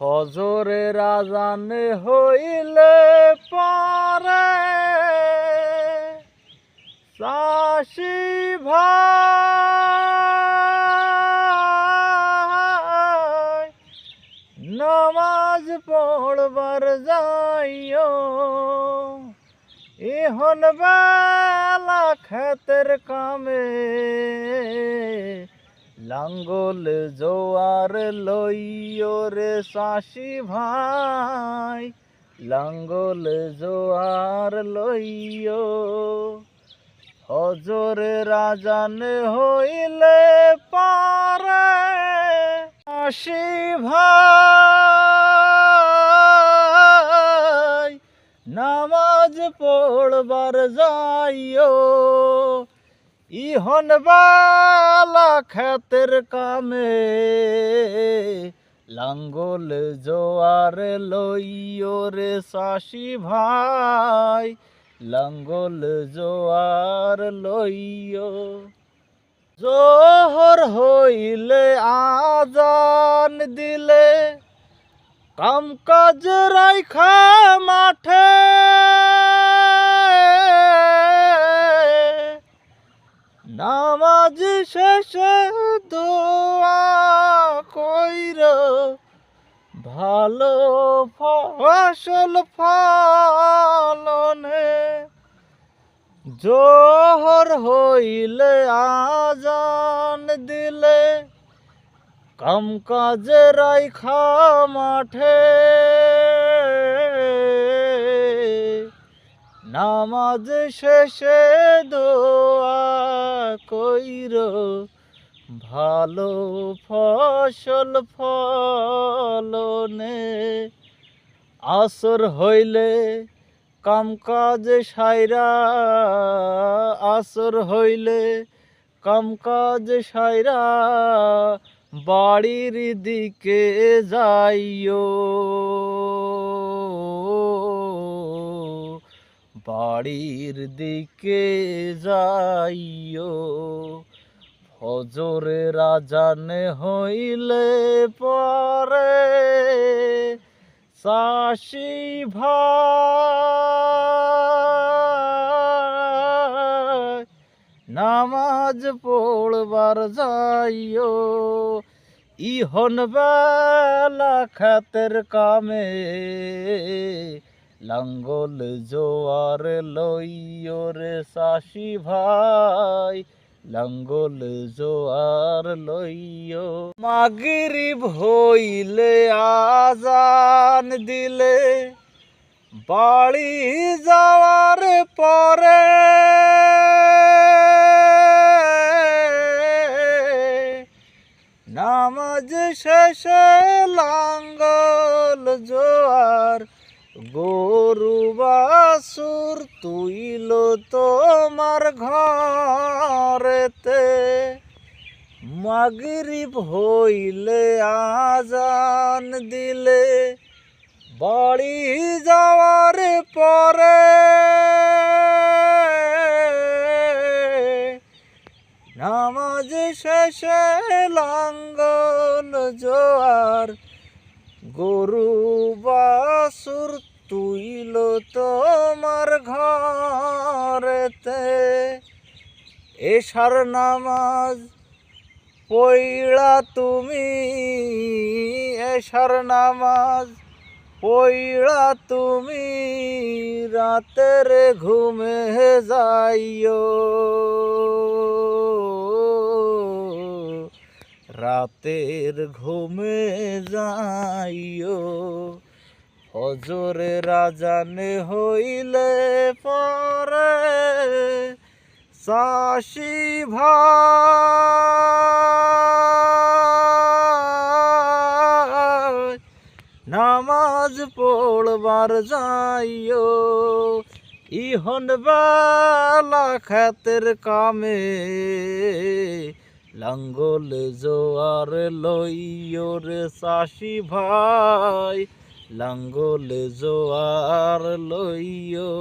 হজরে রাজান হইলে পরে। চাষি ভাই নমাজ পড়বার যাইও। ইহন বেলা খেতের কামে লাঙ্গল জোয়ার লইও রে শাশি ভাই। লাঙ্গল জোয়ার লইও, হজরে রাজান হইলে পারে শাশি ভাই। নামাজ পড়বার যাইও ইহন বালা খেতের কামে, লাঙ্গল জোয়ার লইও রে শাশি ভাই, লাঙ্গল জোয়ার লইও। জোহর হইলে আজান দিলে কাম কাজ রাইখা মাঠে নামাজ শেষে দোয়া কইর। ভালো ফসল ফলনে জোহর হইলে আজান দিলে কাম কাজে রাইখা মাঠে। নামাজ শেষে দোয়া কইর, ভালো ফসল ফলনে আসর হইলে কাম কাজ সাইরা, আসর হইলে কাম কাজ সাইরা বাড়ির দিকে যাইও। বাড়ির দিকে যাইও, ফজরে রাজানে হইলে পরে চাষি ভাই নামাজ পড়বার যাইও, ইহন বেলা খাতের কামে লাঙ্গল জোয়ার লইও রে ভাই। লাঙ্গল জোয়ার লইও মাগরিব হইলে আজান দিলে, বাড়ি যাওয়ার পরে নামাজ শেষে লাঙ্গল জোয়ার গরু বাসুর তুইল তোমার ঘরেতে। মাগরিব হইলে আজান দিলে, বাড়ি যাওয়ার পরে নামাজ শেষে লাঙ্গল জোয়ার গরু বাসুর তুইল তোমার ঘরেতে। এসার নামাজ পইড়া তুমি এসার নামাজ পইড়া তুমি, রাতের ঘুমে যাইও। রাতের ঘুমে যাইও। হজরে রাজানে হইলে পরে চাষি ভাই, নামাজ পড়বার যাইও, ইহন বেলা খাতের কামে, লাঙ্গল জোয়ার লইও রে ভাই। লাঙ্গল জোয়ার লইও